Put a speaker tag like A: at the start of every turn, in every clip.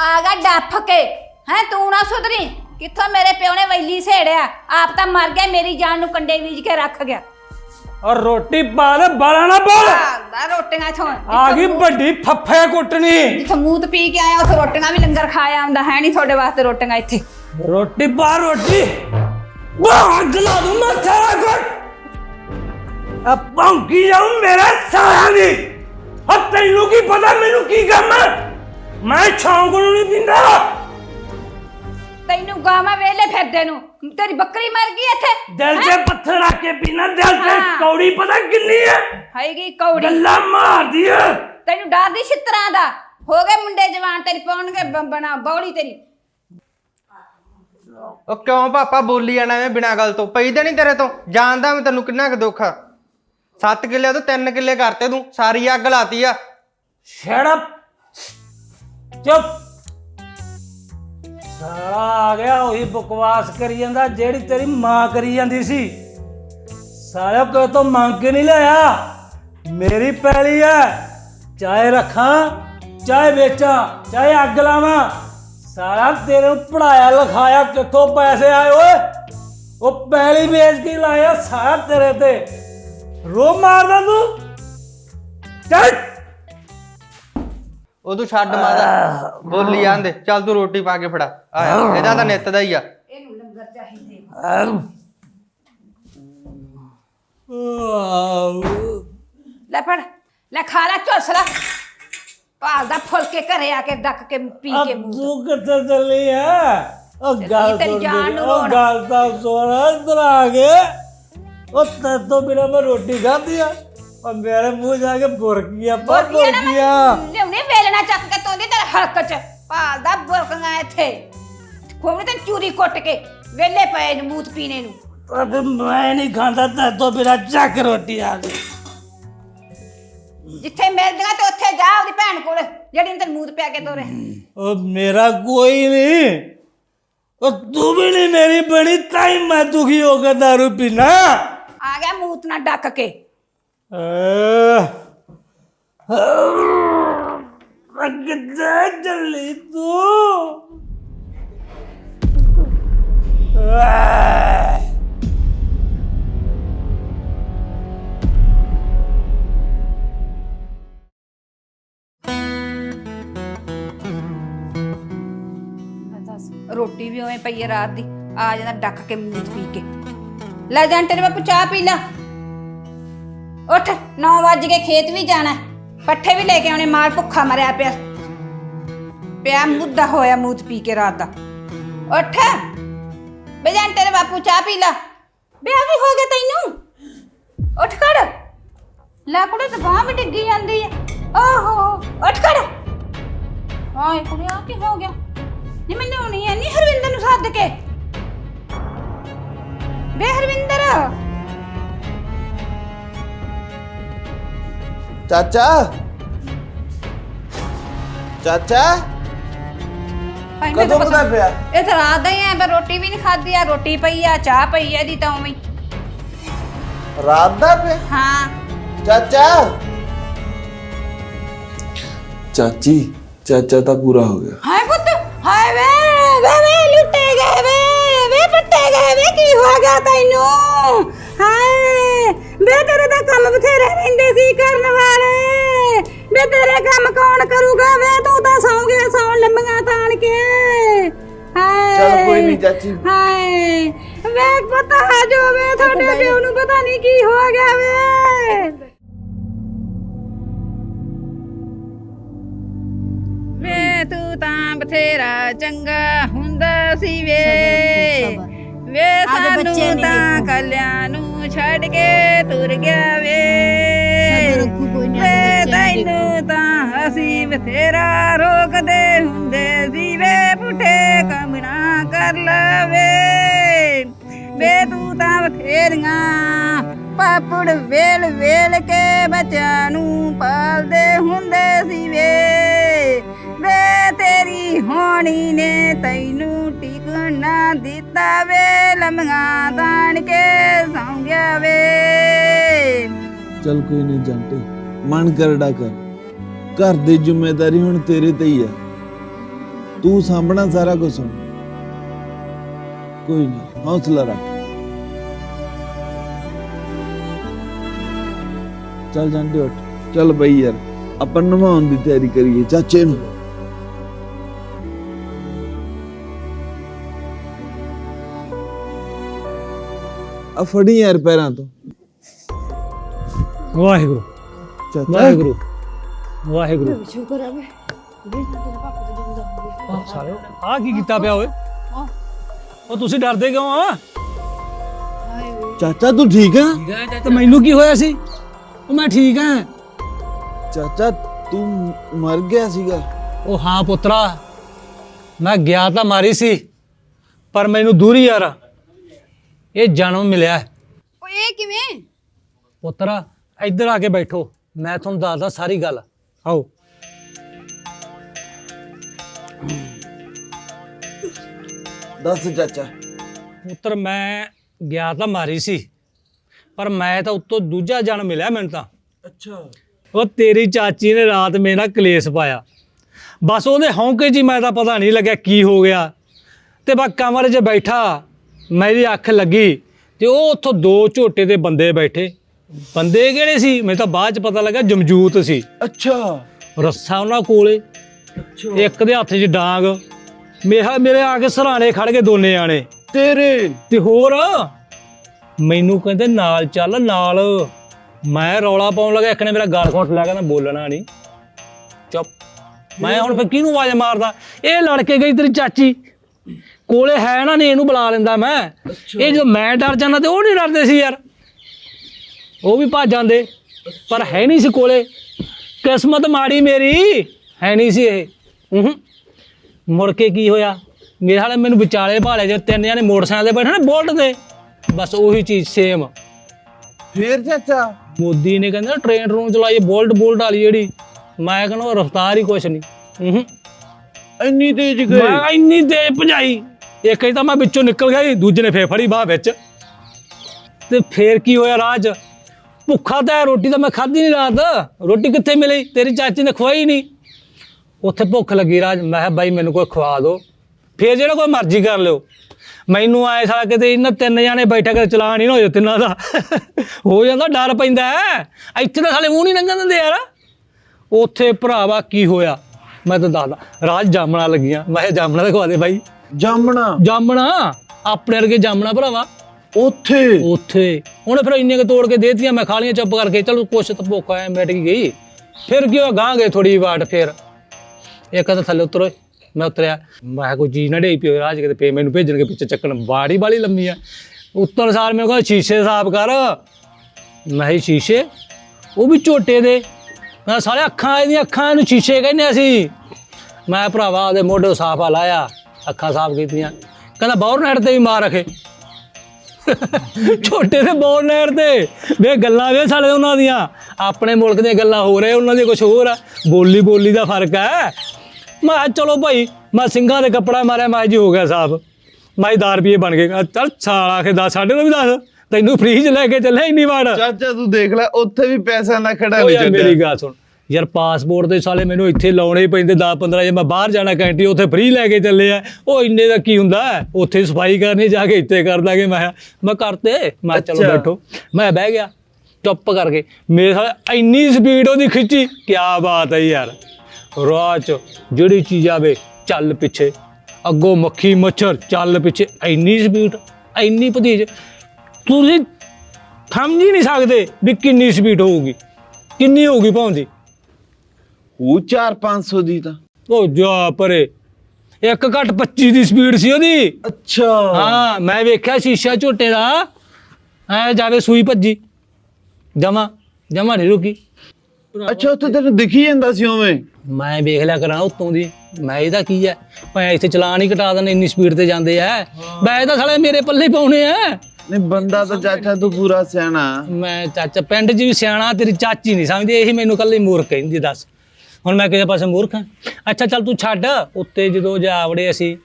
A: ਆ ਗਿਆ ਡੱਫ ਕੇ। ਹੈ ਤੂੰ ਨਾ ਸੁਧਰੀ। ਕਿੱਥੋਂ ਮੇਰੇ ਪਿਓ ਨੇ ਵੈਲੀ ਸੇੜਿਆ? ਆਪ ਤਾਂ ਮਰ ਗਿਆ ਮੇਰੀ ਜਾਨ ਨੂੰ ਕੰਡੇ ਬੀਜ ਕੇ ਰੱਖ ਗਿਆ।
B: ਔਰ ਰੋਟੀ ਪਾ ਦੇ ਬਾਲਾ ਨਾ ਬੋਲ।
A: ਭਾਲਦਾ ਰੋਟੀਆਂ ਛੋਂ
B: ਆ ਗਈ ਵੱਡੀ ਫੱਫੇ ਕੁੱਟਣੀ।
A: ਜਿੱਥੇ ਮੂਤ ਪੀ ਕੇ ਆਇਆ ਉੱਥੇ ਰੋਟੀਆਂ ਵੀ ਲੰਗਰ ਖਾਇਆ ਆਉਂਦਾ ਹੈ ਨਹੀਂ ਤੁਹਾਡੇ ਵਾਸਤੇ ਰੋਟੀਆਂ ਇੱਥੇ।
B: ਰੋਟੀ ਪਾ ਰੋਟੀ। ਵਾਹ ਗਲਾ ਦੂੰ ਮੈਂ ਸਾਰਾ ਕੁੱਟ ਆ ਭੌਂਕੀ ਜਾਉਂ ਮੇਰਾ ਸਾਰਾ ਦੀ। ਆ ਤੈਨੂੰ ਕੀ ਪਤਾ ਮੈਨੂੰ ਕੀ ਕੰਮ ਹੈ ਮੈਂ ਛੌਂਕ ਨੂੰ ਨਹੀਂ ਪੀਂਦਾ।
A: ਤੈਨੂੰ ਗਾਵਾਂ ਵੇਲੇ ਫਿਰਦੇ ਨੂੰ। ਤੇਰੀ ਬੱਕਰੀ ਮਰ ਗਈ ਇੱਥੇ।
B: ਦਿਲ 'ਚ ਪੱਥਰ ਰੱਖ ਕੇ ਪੀਣਾ ਦਿਲ 'ਚ
A: ਹਾਂ।
B: ਕੌੜੀ ਪਤਾ ਕਿੰਨੀ ਹੈ?
A: ਹੈਗੀ ਕੌੜੀ।
B: ਗੱਲਾਂ ਮਾਰਦੀ ਹੈ।
A: ਤੈਨੂੰ ਡਰ ਦੀ ਛਿੱਤਰਾਂ ਦਾ। ਹੋ ਗਏ ਮੁੰਡੇ ਜਵਾਨ ਤੇਰੀ ਪਾਉਣਗੇ ਬ- ਬਣਾ ਬੌਲੀ ਤੇਰੀ।
C: ਉਹ ਕਿਉਂ ਪਾਪਾ ਬੋਲੀ ਜਾਣਾ ਐਵੇਂ ਬਿਨਾਂ ਗੱਲ ਤੋਂ? ਪਈ ਤਾਂ ਨਹੀਂ ਤੇਰੇ ਤੋਂ? ਜਾਣਦਾ ਮੈਂ ਤੈਨੂੰ ਕਿੰਨਾ ਕੁ ਦੁੱਖ ਆ। 7 ਕਿੱਲੇ ਤੋਂ 3 ਕਿੱਲੇ ਕਰਤੇ ਤੂੰ। ਸਾਰੀ ਅੱਗ ਲਾਤੀ ਆ।
B: ਅਪ ਚੁੱਪ। ਸਾਲਾ ਆ ਗਿਆ, ਉਹੀ ਬਕਵਾਸ ਕਰੀ ਜਾਂਦਾ, ਜਿਹੜੀ ਤੇਰੀ ਮਾਂ ਕਰੀ ਜਾਂਦੀ ਸੀ। ਸਾਲਿਓ ਕੋਈ ਤੋਂ ਮੰਗ ਕੇ ਨਹੀਂ ਲਿਆ ਮੇਰੀ ਪੈਲੀ ਐ, ਚਾਹੇ ਰੱਖਾਂ, ਚਾਹੇ ਵੇਚਾਂ, ਚਾਹੇ ਅੱਗ ਲਾਵਾਂ। ਸਾਲਾ ਤੇਰੇ ਨੂੰ ਪੜਾਇਆ, ਲਿਖਾਇਆ, ਕਿੱਥੋਂ ਪੈਸੇ ਆਏ ਓਏ? ਉਹ ਪੈਲੀ ਵੇਚ ਕੇ ਲਾਇਆ ਸਾਰਾ ਤੇਰੇ ਤੇ। ਰੋ ਮਾਰਦਾ ਤੂੰ? ਚੱਲ।
C: ਉਹ ਤੂੰ ਛੱਡ ਮਾਦਾ ਬੋਲੀ ਜਾਂਦੇ ਚੱਲ ਤੂੰ ਰੋਟੀ ਪਾ ਕੇ ਫੜਾ। ਆ ਇਹਦਾ ਤਾਂ ਨਿੱਤ ਦਾ ਹੀ ਆ।
A: ਇਹਨੂੰ ਲੰਗਰ ਚਾਹੀਦੇ ਲੈ ਫੜ ਲੈ ਖਾ ਲੈ ਝੋਸਲਾ ਭਾਲਦਾ ਫੁਲਕੇ ਘਰੇ ਆ ਕੇ ਡੱਕ ਕੇ ਪੀ ਕੇ ਮੂੰਹ
B: ਤੂੰ ਕਿੱਥੇ ਚੱਲੀ ਆ ਉਹ ਗੱਲ
A: ਤੇਰੀ
B: ਸੁਣ
A: ਜਾਨ
B: ਮੇਰੀ,
A: ਨੂੰ
B: ਉਹ
A: ਰੋਣ।
B: ਗੱਲ ਤਾਂ ਸੁਣ ਇੱਧਰ ਆ ਕੇ। ਉਹ ਤੇਰੇ ਤੋਂ ਬਿਨਾਂ ਮੈਂ ਰੋਟੀ ਖਾਧੀ ਆ। ਉਹ ਮੇਰੇ ਮੂੰਹ ਜਾ ਕੇ ਬੁਰਕੀਆਂ ਪਾ
A: ਬੋਲਦੀਆਂ ਨਾ
B: ਬੁਰਕੀਆਂ।
A: ਮੈਂ ਚੱਕ ਕੇ ਤੋਂਦੀ ਤੇਰੇ ਹਲਕ ਚ। ਭਾਲਦਾ ਬੁਰਕੀਆਂ ਇੱਥੇ। ਖੋਵਣੀ ਤੇ ਚੂਰੀ ਕੁੱਟ ਕੇ ਵੇਲੇ ਪਏ ਨੂੰ ਮੂਤ ਪੀਣੇ ਨੂੰ।
B: ਅਬ ਮੈਂ ਨਹੀਂ ਖਾਂਦਾ ਤੇਰੇ ਤੋਂ ਬਿਨਾਂ ਚੱਕ ਰੋਟੀ ਆ ਗਈ।
A: ਜਿੱਥੇ ਮਿਲਦੀਆਂ ਤੇ ਉੱਥੇ ਜਾ ਉਹਦੀ ਭੈਣ ਕੋਲ ਜਿਹੜੀ ਨੇ ਤੈਨੂੰ ਮੂਤ ਪਿਆ ਕੇ ਤੋਰੇ।
B: ਉਹ ਮੇਰਾ ਕੋਈ ਨਹੀਂ। ਉਹ ਤੂੰ ਵੀ ਨਹੀਂ ਮੇਰੀ ਬਣੀ ਤਾਈ ਮੈਂ ਦੁਖੀ ਹੋ ਕੇ ਦਾਰੂ ਪੀਣਾ
A: ਆ ਗਿਆ ਮੂਤ ਨਾਲ ਡੱਕ ਕੇ।
B: ਕਿੱਥੇ ਚੱਲੀ ਤੂੰ।
A: ਦੱਸ, ਰੋਟੀ ਵੀ ਉਵੇਂ ਪਈ ਹੈ ਰਾਤ ਦੀ, ਆ ਜਾਂਦਾ ਡੱਕ ਕੇ ਮੂੰਹ ਚ ਪੀ ਕੇ। ਲੈ ਜਾਂ ਤੇਰੇ ਬਾਪੂ ਚਾਹ ਪੀ ਲਾ। ਉੱਠ 9 ਵਜ ਕੇ ਖੇਤ ਵੀ ਜਾਣਾ। ਹੈ। ਪੱਠੇ ਵੀ ਲੈ ਕੇ ਆਉਣੇ ਮਾਲ ਭੁੱਖਾ ਮਰਿਆ ਪਿਆ। ਪਿਆ ਮੁੱਦਾ ਹੋਇਆ ਮੂਤ ਪੀ ਕੇ ਰਾਤ ਦਾ। ਉੱਠ। ਬੇ ਤੇਰੇ ਬਾਪੂ, ਚਾਹ ਪੀ ਲੈ। ਬੇ, ਆ ਕੀ ਹੋ ਗਿਆ ਤੈਨੂੰ? ਉੱਠ ਖੜ। ਲੈ ਕੁੜੇ ਤੇ ਬਾਹ ਵੀ ਡਿੱਗੀ ਜਾਂਦੀ ਹੈ ਓਹੋ, ਉੱਠ ਖੜ। ਹਾਏ ਕੁੜੇ, ਆ ਕੀ ਹੋ ਗਿਆ? ਨਹੀਂ ਮੈਨੂੰ ਨਹੀਂ ਐ ਨਹੀਂ ਹਰਵਿੰਦਰ ਨੂੰ ਸੱਦ ਕੇ। ਬੇ, ਹਰਵਿੰਦਰ।
D: ਚਾਚਾ ਚਾਚਾ
A: ਭਾਈ
D: ਕਦੋਂ
A: ਮੈਨੂੰ
D: ਪਤਾ ਪਿਆ
A: ਇਹ ਤਾਂ ਰਾਤ ਦਾ ਹੀ ਐ ਪਰ ਰੋਟੀ ਵੀ ਨਹੀਂ ਖਾਧੀ ਆ ਰੋਟੀ ਪਈ ਆ ਚਾਹ ਪਈ ਆ ਇਹਦੀ ਤਾਂ ਉਵੇਂ ਹੀ।
D: ਰਾਤ ਦਾ ਪਿਆ
A: ਹਾਂ
D: ਚਾਚਾ ਚਾਚੀ ਚਾਚਾ ਤਾਂ ਪੂਰਾ ਹੋ ਗਿਆ
A: ਹਾਏ ਪੁੱਤ ਹਾਏ ਵੇ ਵੇ ਵੇ ਲੁੱਟੇ ਗਏ ਵੇ ਵੇ ਪੱਟੇ ਗਏ ਵੇ ਕੀ ਹੋ ਗਿਆ ਤੈਨੂੰ ਹਾਏ ਵੇ ਤੇਰੇ ਦਾ ਕੰਮ ਬਥੇਰੇ ਰਹਿੰਦੇ ਸੀ ਕਰਨ ਵਾਲੇ। ਵੇ ਤੇਰੇ ਕੰਮ ਕੌਣ ਕਰੂਗਾ? ਵੇ ਤੂੰ ਤਾਂ ਸੌਂ ਗਿਆ ਸੌਣ ਲੰਮੀਆਂ ਤਾਣ ਕੇ। ਹਾਏ।
D: ਚੱਲ ਕੋਈ ਨਹੀਂ ਚਾਚੀ।
A: ਹਾਏ। ਵੇ ਪਤਾ ਜੋ ਵੇ ਤੁਹਾਡੇ ਪਿਓ ਨੂੰ ਪਤਾ ਨਹੀਂ ਕੀ ਹੋ ਗਿਆ ਵੇ। ਵੇ ਤੂੰ ਤਾਂ ਬਥੇਰਾ ਚੰਗਾ ਹੁੰਦਾ ਸੀ ਵੇ। ਵੇ ਸਾਨੂੰ ਤਾਂ ਕੱਲਿਆਂ ਨੂੰ ਛੱਡ ਕੇ ਤੁਰ ਗਿਆ ਵੇ। ਵੇ ਤੈਨੂੰ ਤਾਂ ਅਸੀਂ ਬਥੇਰਾ ਰੋਕਦੇ ਹੁੰਦੇ ਸੀ ਵੇ ਪੁੱਠੇ ਕੰਮ ਨਾ ਕਰ ਲਵੇ ਵੇ। ਤੂੰ ਤਾਂ ਬਥੇਰੀਆਂ ਪਾਪੜ ਵੇਲ ਵੇਲ ਕੇ ਬੱਚਿਆਂ ਨੂੰ ਪਾਲਦੇ ਹੁੰਦੇ ਸੀ ਵੇ। ਵੇ ਤੇਰੀ ਹੋਣੀ ਨੇ ਤੈਨੂੰ ਟਿਕਣ ਨਾ ਦਿੱਤਾ ਵੇ ਲੰਮੀਆਂ ਤਾਣ ਕੇ ਸੌਂ ਗਿਆ ਵੇ।
D: ਚੱਲ ਕੋਈ ਨਹੀਂ ਜੰਟੇ, ਮਨ ਕਰੜਾ ਕਰ। ਘਰ ਦੀ ਜ਼ਿੰਮੇਵਾਰੀ ਹੁਣ ਤੇਰੇ ਤੇ ਹੀ ਆ।
E: ਤੂੰ ਸਾਂਭਣਾ ਸਾਰਾ ਕੁਝ ਕੋਈ ਨਹੀਂ, ਹੌਸਲਾ ਰੱਖ। ਚੱਲ ਜਾਂਦੇ ਉੱਠ। ਚੱਲ ਬਈ ਯਾਰ, ਆਪਾਂ ਨਵਾਉਣ ਦੀ ਤਿਆਰੀ ਕਰੀਏ, ਚਾਚੇ ਨੂੰ। ਆ ਫੜੀ ਯਾਰ ਪੈਰਾਂ ਤੋਂ।
B: ਵਾਹਿਗੁਰੂ।
E: ਚਾਚਾ।
B: ਵਾਹਿਗੁਰੂ। ਵਾਹਿਗੁਰੂ। ਸ਼ੁਕਰ ਹੈ ਵੇ ਸਾਰੇ ਆ ਕੀ ਕੀਤਾ ਪਿਆ ਓਏ? ਉਹ ਤੁਸੀਂ ਡਰਦੇ ਕਿਉਂ ਆ?
E: ਚਾਚਾ ਤੂੰ ਠੀਕ ਆ?
B: ਤੇ ਮੈਨੂੰ ਕੀ ਹੋਇਆ ਸੀ? ਉਹ ਮੈਂ ਠੀਕ ਆ।
E: ਚਾਚਾ ਤੂੰ ਮਰ ਗਿਆ ਸੀਗਾ।
B: ਉਹ ਹਾਂ ਪੁੱਤਰਾ ਮੈਂ ਗਿਆ ਤਾਂ ਮਾਰੀ ਸੀ ਪਰ ਮੈਨੂੰ ਦੂਰੀ ਯਾਰ ਇਹ ਜਨਮ ਮਿਲਿਆ। ਹੈ।
A: ਓਏ ਇਹ ਕਿਵੇਂ?
B: ਪੁੱਤਰਾ ਇੱਧਰ ਆ ਕੇ ਬੈਠੋ। ਮੈਂ ਤੁਹਾਨੂੰ ਦੱਸਦਾ ਸਾਰੀ ਗੱਲ। ਆਓ।
E: ਦੱਸ ਚਾਚਾ।
B: ਪੁੱਤਰ ਮੈਂ ਗਿਆ ਤਾਂ ਮਾਰੀ ਸੀ ਪਰ ਮੈਂ ਤਾਂ ਉੱਤੋਂ ਦੂਜਾ ਜਨਮ ਮਿਲਿਆ ਮੈਨੂੰ ਤਾਂ।
E: ਅੱਛਾ।
B: ਉਹ ਤੇਰੀ ਚਾਚੀ ਨੇ ਰਾਤ ਮੇਰੇ ਨਾਲ ਕਲੇਸ਼ ਪਾਇਆ। ਬਸ ਉਹਦੇ ਹੌਂਕੇ 'ਚ ਹੀ ਮੈਂ ਤਾਂ ਪਤਾ ਨਹੀਂ ਲੱਗਿਆ ਕੀ ਹੋ ਗਿਆ। ਤੇ ਬਸ ਕਮਰੇ 'ਚ ਬੈਠਾ। ਮੇਰੀ ਅੱਖ ਲੱਗੀ ਤੇ ਉਹ ਉੱਥੋਂ ਦੋ ਝੋਟੇ ਦੇ ਬੰਦੇ ਬੈਠੇ। ਬੰਦੇ ਕਿਹੜੇ ਸੀ? ਮੈਨੂੰ ਤਾਂ ਬਾਅਦ 'ਚ ਪਤਾ ਲੱਗਾ ਜਮਜੂਤ ਸੀ।
E: ਅੱਛਾ।
B: ਰੱਸਾ ਉਹਨਾਂ ਕੋਲੇ। ਇੱਕ ਦੇ ਹੱਥ 'ਚ ਡਾਂਗ। ਮੇਰਾ ਮੇਰੇ ਆ ਕੇ ਸਰਾਣੇ ਖੜ ਗਏ ਦੋਨੇ ਆਣੇ
E: ਤੇਰੇ।
B: ਤੇ ਹੋਰ? ਮੈਨੂੰ ਕਹਿੰਦੇ ਨਾਲ ਚੱਲ ਨਾਲ। ਮੈਂ ਰੌਲਾ ਪਾਉਣ ਲੱਗਾ ਇੱਕ ਨੇ ਮੇਰਾ ਗਾਲ ਘੋਟ ਲਿਆ ਕਹਿੰਦਾ ਬੋਲਣਾ ਨਹੀਂ। ਚੁੱਪ। ਮੈਂ ਹੁਣ ਫਿਰ ਕਿਹਨੂੰ ਆਵਾਜ਼ ਮਾਰਦਾ? ਇਹ ਲੜ ਕੇ ਗਈ ਤੇਰੀ ਚਾਚੀ। ਕੋਲੇ ਹੈ ਨਾ ਨਹੀਂ ਇਹਨੂੰ ਬੁਲਾ ਲੈਂਦਾ ਮੈਂ। ਇਹ ਜਦੋਂ ਮੈਂ ਡਰ ਜਾਂਦਾ ਤੇ ਉਹ ਨਹੀਂ ਡਰਦੇ ਸੀ ਯਾਰ। ਉਹ ਵੀ ਭੱਜ ਜਾਂਦੇ ਪਰ ਹੈ ਨਹੀਂ ਸੀ ਕੋਲੇ। ਕਿਸਮਤ ਮਾੜੀ ਮੇਰੀ ਹੈ ਨਹੀਂ ਸੀ ਇਹ। ਮੁੜ ਕੇ ਕੀ ਹੋਇਆ? ਮੇਰੇ ਹਾਲੇ ਮੈਨੂੰ ਵਿਚਾਲੇ ਭਾਲੇ ਜੇ ਤਿੰਨ ਜਣੇ ਮੋਟਰਸਾਈਕਲ ਤੇ ਬੈਠੇ ਨੇ ਬੁਲਟ ਤੇ। ਬਸ ਉਹੀ ਚੀਜ਼ ਸੇਮ
E: ਫੇਰ ਚਾਚਾ?
B: ਮੋਦੀ ਨੇ ਕਹਿੰਦਾ ਟ੍ਰੇਨ ਰੂਮ ਚਲਾਈ ਬੁਲਟ ਬੁਲਟ ਵਾਲੀ ਜਿਹੜੀ। ਮੈਂ ਕਹਿੰਦਾ ਰਫਤਾਰ ਹੀ ਕੁਛ ਨਹੀਂ।
E: ਇੰਨੀ ਤੇਜ਼ ਗਏ।
B: ਮੈਂ ਇੰਨੀ ਤੇਜ਼ ਭਜਾਈ। ਇੱਕ ਹੀ ਤਾਂ ਮੈਂ ਵਿੱਚੋਂ ਨਿਕਲ ਗਿਆ ਸੀ, ਦੂਜੇ ਨੇ ਫੇਰ ਫੜੀ ਬਾਹ ਵਿੱਚ। ਤੇ ਫੇਰ ਕੀ ਹੋਇਆ ਰਾਜ? ਭੁੱਖਾ ਤਾਂ ਹੈ, ਰੋਟੀ ਤਾਂ ਮੈਂ ਖਾਧੀ ਨਹੀਂ ਰਾਤ। ਰੋਟੀ ਕਿੱਥੇ ਮਿਲੀ? ਤੇਰੀ ਚਾਚੀ ਨੇ ਖਵਾਈ ਨਹੀਂ। ਉੱਥੇ ਭੁੱਖ ਲੱਗੀ ਰਾਜ ਮੈਂ ਕਿਹਾ ਬਾਈ ਮੈਨੂੰ ਕੋਈ ਖਵਾ ਦਿਓ ਫੇਰ ਜਿਹੜਾ ਕੋਈ ਮਰਜ਼ੀ ਕਰ ਲਿਓ। ਮੈਨੂੰ ਆਏ ਸਾਲਾ ਕਿਤੇ ਇਹਨਾਂ ਤਿੰਨ ਜਾਣੇ ਬੈਠਾ ਕੇ ਚਲਾਨ ਨਹੀਂ ਨਾ ਹੋ ਜਾ ਤਿੰਨਾਂ ਦਾ। ਹੋ ਜਾਂਦਾ ਡਰ ਪੈਂਦਾ ਹੈ। ਇੱਥੇ ਤਾਂ ਸਾਲੇ ਮੂੰਹ ਨਹੀਂ ਲੰਘਣ ਦਿੰਦੇ ਯਾਰ। ਉੱਥੇ ਭਰਾਵਾ ਕੀ ਹੋਇਆ? ਮੈਂ ਤਾਂ ਦੱਸਦਾ ਰਾਜ ਜਾਮਣਾ ਲੱਗੀਆਂ। ਮੈਂ ਕਿਹਾ ਜਾਮਣਾ ਤਾਂ ਖਵਾ ਦੇ ਬਾਈ।
E: ਜਾਮਣਾ।
B: ਜਾਮਣਾ? ਆਪਣੇ ਵਰਗੇ ਜਾਮਣਾ ਭਰਾਵਾ।
E: ਉੱਥੇ।
B: ਉੱਥੇ। ਉਹਨੇ ਫਿਰ ਇੰਨੇ ਕੁ ਤੋੜ ਕੇ ਦੇਤੀਆਂ ਮੈਂ ਖਾ ਲਈਆਂ ਚੁੱਪ ਕਰਕੇ ਚਲੋ ਕੁਛ ਤਾਂ ਭੁੱਖ ਆਇਆ ਮਿਟ ਗਈ। ਫਿਰ ਹੋਇਆ? ਗਾਂ ਗਏ ਥੋੜੀ ਵਾਟ ਫਿਰ। ਇੱਕ ਤਾਂ ਥੱਲੇ ਉਤਰੋ ਮੈਂ ਉਤਰਿਆ। ਮੈਂ ਕੋਈ ਚੀਜ਼ ਨਾ ਢੇਈ ਪਿਓ ਰਾਜ ਕਿਤੇ ਪੇ ਮੈਨੂੰ ਭੇਜਣਗੇ ਪਿੱਛੇ ਚੱਕਣ। ਬਾੜੀ ਬਾਲੀ ਲੰਮੀ ਆ ਉੱਤਰ ਸਾਰ ਮੇਰੇ ਕੋਲ ਸ਼ੀਸ਼ੇ ਸਾਫ਼ ਕਰ। ਮੈਂ ਕਿਹਾ ਸ਼ੀਸ਼ੇ? ਉਹ ਵੀ ਝੋਟੇ ਦੇ। ਮੈਂ ਸਾਰੇ ਅੱਖਾਂ ਇਹਦੀਆਂ ਅੱਖਾਂ ਨੂੰ ਸ਼ੀਸ਼ੇ ਕਹਿੰਦੇ ਅਸੀਂ। ਮੈਂ ਭਰਾਵਾ ਉਹਦੇ ਮੋਢੇ ਸਾਫਾ ਲਾਇਆ। ਅੱਖਾਂ ਸਾਫ਼ ਕੀਤੀਆਂ। ਕਹਿੰਦਾ ਬੌਰ ਨੈਟ ਤੇ ਵੀ ਮਾਰ ਰਖੇ। ਛੋਟੇ ਦੇ ਬੌਰ ਨੈਟ ਤੇ। ਵੇ ਗੱਲਾਂ ਵੇ ਸਾਲੇ ਉਹਨਾਂ ਦੀਆਂ। ਆਪਣੇ ਮੁਲਕ ਦੀਆਂ ਗੱਲਾਂ ਹੋ ਰਹੇ ਉਹਨਾਂ ਦੀ ਕੁਝ ਹੋਰ ਆ। ਬੋਲੀ ਬੋਲੀ ਦਾ ਫ਼ਰਕ ਹੈ ਮੈਂ ਚਲੋ ਭਾਈ ਮੈਂ ਸਿੰਘਾਂ ਦੇ ਕੱਪੜਾ ਮਾਰਿਆ ਮੈਂ ਜੀ ਹੋ ਗਿਆ ਸਾਫ਼। ਮੈਂ 10 ਰੁਪਏ ਬਣ ਗਏ। ਚੱਲ ਸਾਲਾ ਕੇ 10 ਸਾਡੇ ਨੂੰ ਵੀ ਦੱਸ। ਤੈਨੂੰ ਫ੍ਰੀ ਚ ਲੈ ਕੇ ਚੱਲੇ ਇੰਨੀ ਵਾਰ।
E: ਚਾਚਾ ਤੂੰ ਦੇਖ ਲੈ ਉੱਥੇ ਵੀ ਪੈਸਾ ਨਾ ਖੜਾ ਨਹੀਂ
B: ਯਾਰ ਮੇਰੀ ਗੱਲ ਸੁਣ। ਯਾਰ ਪਾਸਪੋਰਟ ਦੇ ਸਾਲੇ ਮੈਨੂੰ ਇੱਥੇ ਲਾਉਣੇ ਪੈਂਦੇ 10 15 ਜੇ ਮੈਂ ਬਾਹਰ ਜਾਣਾ ਕੈਂਟੀ ਉੱਥੇ ਫ੍ਰੀ ਲੈ ਕੇ ਚੱਲੇ ਆ। ਉਹ ਇੰਨੇ ਦਾ ਕੀ ਹੁੰਦਾ? ਉੱਥੇ ਸਫ਼ਾਈ ਕਰਨੀ ਜਾ ਕੇ ਇੱਥੇ ਕਰ ਦਾਂਗੇ ਮੈਂ ਮੈਂ ਕਰਤੇ ਮੈਂ ਚਲੋ। ਬੈਠੋ। ਮੈਂ ਬਹਿ ਗਿਆ। ਚੁੱਪ ਕਰਕੇ। ਮੇਰੇ ਸਾਲੇ ਇੰਨੀ ਸਪੀਡ ਉਹਦੀ ਖਿੱਚੀ। ਕੀ ਬਾਤ ਹੈ ਯਾਰ। ਰਾਹ 'ਚ ਜਿਹੜੀ ਚੀਜ਼ ਆਵੇ ਚੱਲ ਪਿੱਛੇ। ਅੱਗੋਂ ਮੱਖੀ ਮੱਛਰ ਚੱਲ ਪਿੱਛੇ। ਇੰਨੀ ਸਪੀਡ ਇੰਨੀ ਭਤੀਜ। ਤੁਸੀਂ ਸਮਝ ਹੀ ਨਹੀਂ ਸਕਦੇ ਵੀ ਕਿੰਨੀ ਸਪੀਡ ਹੋਊਗੀ। ਕਿੰਨੀ ਹੋਊਗੀ ਭਾਉਂਦੀ
E: ਉਹ 4-500 ਦੀ ਤਾਂ।
B: ਉਹ ਜਾ ਪਰੇ। ਇੱਕ ਘੱਟ 25 ਦੀ ਸਪੀਡ ਸੀ ਉਹਦੀ।
E: ਅੱਛਾ।
B: ਹਾਂ ਮੈਂ ਵੇਖਿਆ ਸ਼ੀਸ਼ਾ ਝੋਟੇ ਦਾ। ਐ ਜਾਵੇ ਸੂਈ ਭੱਜੀ। ਜਮਾ ਜਮਾ ਨਹੀਂ ਰੁਕੀ।
E: ਅੱਛਾ ਉੱਥੇ ਤੈਨੂੰ ਦਿਖੀ ਜਾਂਦਾ ਸੀ ਉਵੇਂ।
B: ਮੈਂ ਵੇਖ ਲਿਆ ਕਰਾਂ ਉਤੋਂ ਦੀ। ਮੈਂ ਇਹਦਾ ਕੀ ਐ? ਭਾਵੇਂ ਇੱਥੇ ਚਲਾਨ ਹੀ ਘਟਾ ਦੇਣ ਇੰਨੀ ਸਪੀਡ ਤੇ ਜਾਂਦੇ ਐ। ਮੈਂ ਤਾਂ ਸਾਲੇ ਮੇਰੇ ਪੱਲੇ ਪਾਉਣੇ ਐ।
E: ਨਹੀਂ ਬੰਦਾ ਤਾਂ ਚਾਚਾ ਤੂੰ ਪੂਰਾ ਸਿਆਣਾ।
B: ਮੈਂ ਚਾਚਾ ਪਿੰਡ 'ਚ ਵੀ ਸਿਆਣਾ ਤੇਰੀ ਚਾਚੀ ਨਹੀਂ ਸਮਝਦੀ ਇਹੀ ਮੈਨੂੰ ਕੱਲੀ ਮੂਰਖ ਕਹਿੰਦੀ ਦੱਸ। ਹੁਣ ਮੈਂ ਕਿਸੇ ਪਾਸੇ ਮੂਰਖ ਹਾਂ? ਅੱਛਾ ਚੱਲ ਤੂੰ ਛੱਡ। ਉੱਤੇ ਜਦੋਂ ਜਾ ਵੜੇ ਅਸੀਂ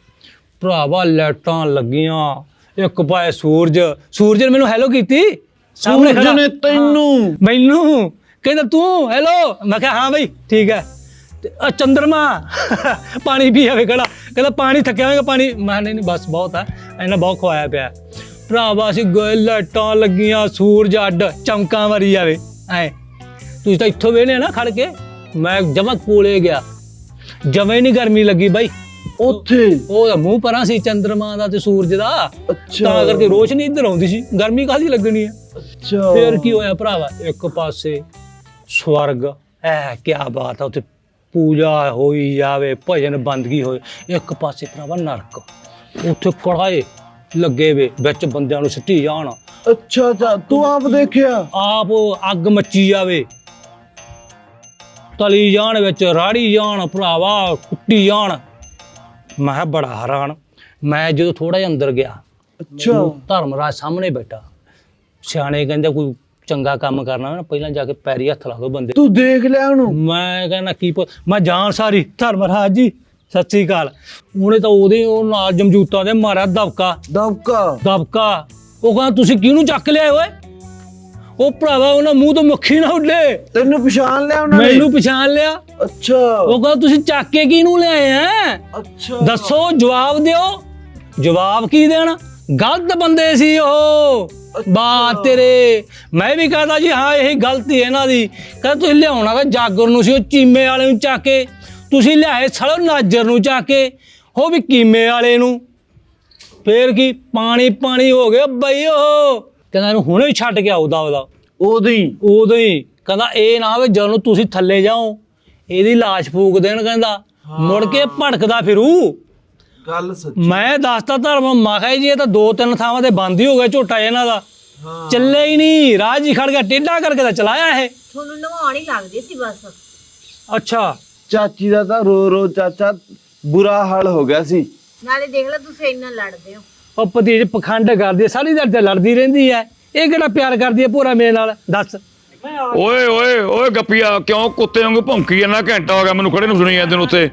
B: ਭਰਾਵਾ ਲਾਈਟਾਂ ਲੱਗੀਆਂ। ਇੱਕ ਪਾਏ ਸੂਰਜ। ਸੂਰਜ ਨੇ ਮੈਨੂੰ ਹੈਲੋ ਕੀਤੀ। ਸਾਹਮਣੇ ਖੜਾ।
E: ਨੇ ਤੈਨੂੰ।
B: ਮੈਨੂੰ। ਕਹਿੰਦਾ ਤੂੰ ਹੈਲੋ ਮੈਂ ਕਿਹਾ ਹਾਂ ਬਈ ਠੀਕ ਹੈ। ਤੇ ਆ ਚੰਦਰਮਾ। ਪਾਣੀ ਪੀ ਆਵੇ ਕਿਹੜਾ ਕਹਿੰਦਾ ਪਾਣੀ ਥੱਕਿਆ ਹੋਵੇਗਾ ਪਾਣੀ। ਮੈਂ ਨਹੀਂ ਨਹੀਂ ਬਸ ਬਹੁਤ ਆ ਇਹਨਾਂ ਬਹੁਤ ਖਵਾਇਆ ਪਿਆ। ਭਰਾਵਾ ਅਸੀਂ ਗਏ ਲਾਈਟਾਂ ਲੱਗੀਆਂ ਸੂਰਜ ਅੱਡ ਚਮਕਾਂ ਵਰੀ ਜਾਵੇ ਐ। ਤੁਸੀਂ ਤਾਂ ਇੱਥੋਂ ਵੇਹਨੇ ਨਾ ਖੜ ਕੇ। ਮੈਂ ਜਮਾ ਕੋਲੇ ਗਿਆ। ਜਮੇ ਨਹੀਂ ਗਰਮੀ ਲੱਗੀ ਬਾਈ।
E: ਉੱਥੇ?
B: ਉਹਦਾ ਮੂੰਹ ਪਰਾਂ ਸੀ ਚੰਦਰਮਾ ਦਾ ਤੇ ਸੂਰਜ ਦਾ। ਤਾਂ ਕਰਕੇ ਰੋਸ਼ਨੀ ਇੱਧਰ ਆਉਂਦੀ ਸੀ। ਗਰਮੀ ਕਾਹਦੀ ਲੱਗਣੀ ਹੈ
E: ਅੱਛਾ।
B: ਫੇਰ ਕੀ ਹੋਇਆ ਭਰਾਵਾ? ਇੱਕ ਪਾਸੇ ਸਵਰਗ। ਐ ਕੀ ਬਾਤ ਆ ਉੱਥੇ ਪੂਜਾ ਹੋਈ ਜਾਵੇ ਭਜਨ ਬੰਦਗੀ ਹੋਏ। ਇੱਕ ਪਾਸੇ ਭਰਾਵਾ ਨਰਕ। ਉੱਥੇ ਕੜਾਏ ਲੱਗੇ ਵੇ ਵਿੱਚ ਬੰਦਿਆਂ ਨੂੰ ਸਿੱਟੀ ਜਾਣ।
E: ਅੱਛਾ ਅੱਛਾ। ਤੂੰ ਆਪ ਦੇਖਿਆ?
B: ਆਪ ਅੱਗ ਮੱਚੀ ਜਾਵੇ। ਤਲੀ ਜਾਣ ਵਿੱਚ ਰਾੜੀ ਜਾਣ ਭਰਾਵਾ ਕੁੱਟੀ ਜਾਣ। ਮੈਂ ਕਿਹਾ ਬੜਾ ਹੈਰਾਨ। ਮੈਂ ਜਦੋਂ ਥੋੜਾ ਜਿਹਾ ਅੰਦਰ ਗਿਆ
E: ਅੱਛਾ।
B: ਧਰਮਰਾਜ ਸਾਹਮਣੇ ਬੈਠਾ। ਸਿਆਣੇ ਕਹਿੰਦੇ ਕੋਈ ਚੰਗਾ ਕੰਮ ਕਰਨਾ ਹੋਵੇ ਨਾ ਪਹਿਲਾਂ ਜਾ ਕੇ ਪੈਰੀ ਹੱਥ ਲਾ ਦੋ ਬੰਦੇ
E: ਤੂੰ ਦੇਖ ਲਿਆ ਉਹਨੂੰ?
B: ਮੈਂ ਕਹਿੰਦਾ ਕੀ ਪ- ਮੈਂ ਜਾਣ ਸਾਰੀ। ਧਰਮਰਾਜ ਜੀ ਸਤਿ ਸ੍ਰੀ ਅਕਾਲ। ਉਹਨੇ ਤਾਂ ਉਹਦੇ ਉਹ ਨਾਲ ਜਮਜੂਤਾਂ ਦੇ ਮਾਰਿਆ ਦਬਕਾ।
E: ਦਬਕਾ?
B: ਦਬਕਾ। ਉਹ ਕਹਿੰਦਾ ਤੁਸੀਂ ਕਿਹਨੂੰ ਚੱਕ ਲਿਆਏ ਓਏ? ਉਹ ਭਰਾਵਾ ਉਹਨਾਂ ਮੂੰਹ ਤੋਂ ਮੱਖੀ ਨਾ ਉੱਡੇ।
E: ਤੈਨੂੰ ਪਛਾਣ ਲਿਆ ਉਹਨਾਂ ਨੇ?
B: ਮੈਨੂੰ ਪਛਾਣ ਲਿਆ।
E: ਅੱਛਾ।
B: ਉਹ ਕਹਿੰਦਾ ਤੁਸੀਂ ਚੱਕ ਕੇ ਕਿਹਨੂੰ ਲਿਆਏ ਆ
E: ਅੱਛਾ।
B: ਦੱਸੋ ਜਵਾਬ ਦਿਓ। ਜਵਾਬ ਕੀ ਦੇਣਾ? ਗਲਤ ਬੰਦੇ ਸੀ ਉਹ। ਬਾਤ ਤੇਰੇ। ਮੈਂ ਵੀ ਕਹਦਾ ਜੀ ਹਾਂ ਇਹ ਗਲਤੀ ਹੈ ਇਹਨਾਂ ਦੀ। ਕਹਿੰਦਾ ਤੁਸੀਂ ਲਿਆਉਣਾ ਤਾਂ ਜਾਗਰ ਨੂੰ ਸੀ ਉਹ ਚੀਮੇ ਵਾਲੇ ਨੂੰ ਚੱਕ ਕੇ। ਤੁਸੀਂ ਲਿਆਏ ਸੜੋ ਨਾਜਰ ਨੂੰ ਚੱਕ ਕੇ। ਉਹ ਵੀ ਕੀਮੇ ਵਾਲੇ ਨੂੰ। ਫੇਰ ਕੀ? ਪਾਣੀ ਪਾਣੀ ਹੋ ਗਿਆ ਬਈ ਉਹ। ਕਹਿੰਦਾ ਇਹਨੂੰ ਹੁਣੇ ਹੀ ਛੱਡ ਕੇ ਆਉਦਾ ਉਹਦਾ
E: ਉਹਦੀ
B: ਉਦੋਂ ਹੀ। ਕਹਿੰਦਾ ਇਹ ਨਾ ਹੋਵੇ ਜਦੋਂ ਤੁਸੀਂ ਥੱਲੇ ਜਾਓ ਇਹਦੀ ਲਾਸ਼ ਫੂਕ ਦੇਣ ਕਹਿੰਦਾ। ਮੁੜ ਕੇ ਭੜਕਦਾ ਫਿਰੂ।
E: ਗੱਲ ਸੱਚ।
B: ਮੈਂ ਦੱਸਤਾ ਧਰਮ ਮਾਖਾ ਜੀ ਇਹ ਤਾਂ ਦੋ ਤਿੰਨ ਥਾਵਾਂ ਤੇ ਬੰਦ ਹੀ ਹੋ ਗਿਆ ਝੋਟਾ ਇਹਨਾਂ ਦਾ। ਚੱਲੇ ਹੀ ਨਹੀਂ। ਰਾਜ ਹੀ ਖੜ ਗਿਆ। ਟੇਢਾ ਕਰਕੇ ਤਾਂ ਚਲਾਇਆ ਇਹ।
F: ਤੁਹਾਨੂੰ ਨਵਾਉਣ ਹੀ ਲੱਗਦੀ ਸੀ ਬਸ।
B: ਅੱਛਾ।
E: ਚਾਚੀ ਦਾ ਤਾਂ ਰੋ ਰੋ ਚਾਚਾ ਬੁਰਾ ਹਾਲ ਹੋ ਗਿਆ ਸੀ।
F: ਨਾਲੇ ਦੇਖ ਲਓ ਤੁਸੀਂ ਇੰਨਾ ਲੜਦੇ ਹੋ।
B: ਉਹ ਭਤੀਜ ਪਖੰਡ ਕਰਦੀ ਹੈ, ਸਾਰੀ ਦਿਨ ਤੇ ਲੜਦੀ ਰਹਿੰਦੀ ਹੈ। ਇਹ ਕਿਹੜਾ ਪਿਆਰ ਕਰਦੀ ਹੈ ਪੂਰਾ ਮੇਰੇ ਨਾਲ? ਦੱਸ।
G: ਓਏ ਓਏ ਓਏ ਗੱਪੀਆ ਕਿਉਂ ਕੁੱਤੇ ਵਾਂਗੂ ਭੌਂਕੀ ਜਾਂਦਾ? ਘੰਟਾ ਹੋ ਗਿਆ ਮੈਨੂੰ ਖੜੇ ਨੂੰ ਸੁਣੀ ਜਾਂਦੇ ਨੂੰ ਉੱਥੇ।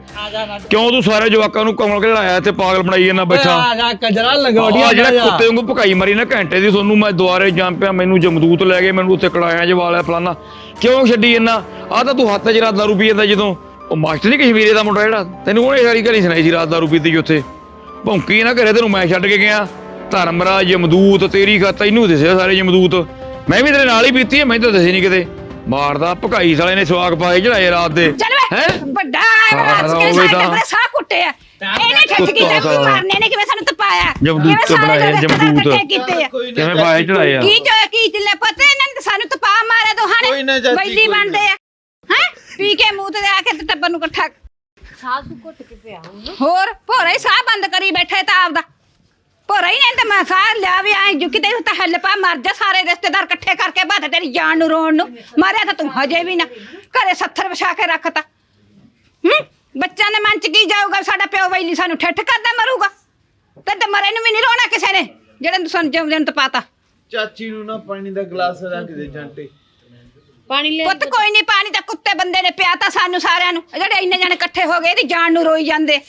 G: ਕਿਉਂ ਤੂੰ ਸਾਰੇ ਜਵਾਕਾਂ ਨੂੰ ਕਮਲ ਕੇ ਲਾਇਆ ਇੱਥੇ ਪਾਗਲ ਬਣਾਈ ਜਾਂਦਾ ਬੈਠਾ?
B: ਆ ਜਾ ਕਜਰਾ
G: ਆ
B: ਲਗੋੜੀਆਂ
G: ਜਿਹੜਾ ਕੁੱਤੇ ਵਾਂਗੂ ਭਕਾਈ ਮਰੀ ਨਾ ਘੰਟੇ ਦੀ ਤੁਹਾਨੂੰ ਮੈਂ ਦੁਆਰੇ ਜੰਮ ਪਿਆ ਮੈਨੂੰ ਜਮਦੂਤ ਲੈ ਗਏ ਮੈਨੂੰ ਉੱਥੇ ਕੜਾਇਆ ਜਵਾਲਿਆ ਫਲਾਨਾ। ਕਿਉਂ ਛੱਡੀ ਜਾਂਦਾ? ਆ ਤਾਂ ਤੂੰ ਹੱਥ 'ਚ ਰਾਤ ਦਾਰੂ ਪੀ ਜਾਂਦਾ ਜਦੋਂ। ਉਹ ਮਾਸਟਰ ਨਹੀਂ ਕਸ਼ਮੀਰੇ ਦਾ ਮੁੰਡਾ ਜਿਹੜਾ? ਤੈਨੂੰ ਉਹਨੇ ਸਾਰੀ ਘੜੀ ਸੁਣਾਈ ਸੀ ਰਾਤ ਦਾਰੂ ਪੀਤੀ ਉੱਥੇ। ਭੌਂਕੀ ਨਾ ਘਰੇ ਤੈਨੂੰ ਮੈਂ ਛੱਡ ਕੇ ਗਿਆ। ਧਰਮਰਾਜ ਜਮਦੂਤ ਤੇਰੀ ਖਾਤਾ ਤੈਨੂੰ ਦਿਸਿਆ ਸਾਰੇ ਜਮਦੂਤ ਮੈਂ ਵੀ ਤੇਰੇ ਨਾਲ ਹੀ ਪੀਤੀ ਹੈ ਮੈਨੂੰ ਤਾਂ ਦੱਸੀ ਨਹੀਂ ਕਿਤੇ। ਮਾਰਦਾ ਭਕਾਈ ਸਾਲੇ ਨੇ ਸਵਾਗ ਪਾਏ ਚੜਾਏ ਰਾਤ ਦੇ।
A: ਚੱਲ ਵੇ
G: ਹੈਂ?
A: ਵੱਡਾ
G: ਹਾਂ,
A: ਰਾਸ ਕੇ
G: ਉਹ ਵੀ
A: ਸਾਡੇ
G: ਤਾਂ-
A: ਟੱਬਰੇ ਸਾਹ ਕੁੱਟੇ ਆ ਇਹਨੇ ਠੱਠ
G: ਕੁੱਤਾ
A: ਕੀਤਾ ਵੀ
G: ਸਾਲਾ।
A: ਮਾਰਨੇ ਨੇ ਕਿਵੇਂ ਸਾਨੂੰ ਤਪਾਇਆ?
G: ਜਮਦੂਤ
A: ਕਿਵੇਂ ਸਾਰੇ
G: ਬਣਾਏ ਆ,
A: ਰਿਸ਼ਤੇਦਾਰ
G: ਜਮਦੂਤ।
A: ਇਕੱਠੇ ਕੀਤੇ ਆ?
G: ਕਿਵੇਂ ਪਾਏ ਚੜਾਏ ਆ
A: ਕੀ ਜੋ ਕੀ ਜਿੱਲੇ ਪਤਾ ਇਹਨਾਂ ਨੇ ਤਾਂ ਸਾਨੂੰ ਤਪਾ ਮਾਰਿਆ ਦੋਹਾਂ
E: ਕੋਈ ਨਾ
A: ਨੇ
E: ਚਾਚੀ,
A: ਬੈਲੀ
E: ਕੋਈ
A: ਬਣਦੇ ਆ। ਹੈ? ਪੀ ਕੇ ਮੂੰਹ ਤੇ ਆ ਕੇ ਤੇ ਟੱਬਰ ਨੂੰ ਇਕੱਠਾ
F: ਸਾਹ ਸੁ ਘੁੱਟ ਕੇ ਪਿਆ ਹੁਣ।
A: ਹੋਰ ਭੋਰਾ ਹੀ ਸਾਹ ਬੰਦ ਕਰੀ ਬੈਠੇ ਤਾਂ ਆਪਦਾ। ਭੋਰਾ ਹੀ ਨਹੀਂ ਤੇ ਮੈਂ ਸਾਹ ਲਿਆ ਵੀ ਐ ਜੁ ਕਿਤੇ ਤਾਂ ਹੱਲ ਪਾ ਮਰ ਜਾ ਸਾਰੇ ਰਿਸ਼ਤੇਦਾਰ ਇਕੱਠੇ ਕਰਕੇ ਬਾਤ ਤੇਰੀ ਜਾਨ ਨੂੰ ਰੋਣ ਨੂੰ। ਮਾਰਿਆ ਤਾਂ ਤੂੰ ਹਜੇ ਵੀ ਨਾ। ਘਰੇ ਸੱਥਰ ਵਿਛਾ ਕੇ ਰੱਖਤਾ। ਹੂੰ ਬੱਚਿਆਂ ਦੇ ਮਨ ਚ ਕੀ ਜਾਊਗਾ? ਸਾਡਾ ਪਿਓ ਵੈਲੀ ਸਾਨੂੰ ਠੱਠ ਕਰਦਾ ਮਰੂਗਾ। ਤੇ ਤੇ ਮਰੇ ਨੂੰ ਵੀ ਨਹੀਂ ਰੋਣਾ ਕਿਸੇ ਨੇ ਜਿਹੜੇ ਨੂੰ ਸਾਨੂੰ ਜਿਉਂਦੇ ਨੂੰ ਤਪਾਤਾ।
E: ਚਾਚੀ ਨੂੰ ਨਾ ਪਾਣੀ ਦਾ ਗਲਾਸ ਰੱਖ ਦੇ ਜੰਟੇ।
F: ਪਾਣੀ ਲੈ
A: ਪੁੱਤ ਕੋਈ ਨਹੀਂ ਪਾਣੀ ਤਾਂ ਕੁੱਤੇ ਬੰਦੇ ਨੇ ਪਿਆ ਤਾਂ ਸਾਨੂੰ ਸਾਰਿਆਂ ਨੂੰ। ਜਿਹੜੇ ਇੰਨੇ ਜਣੇ ਇਕੱਠੇ ਹੋ ਗਏ ਇਹਦੀ ਜਾਨ ਨੂੰ ਰੋਈ ਜਾਂਦੇ।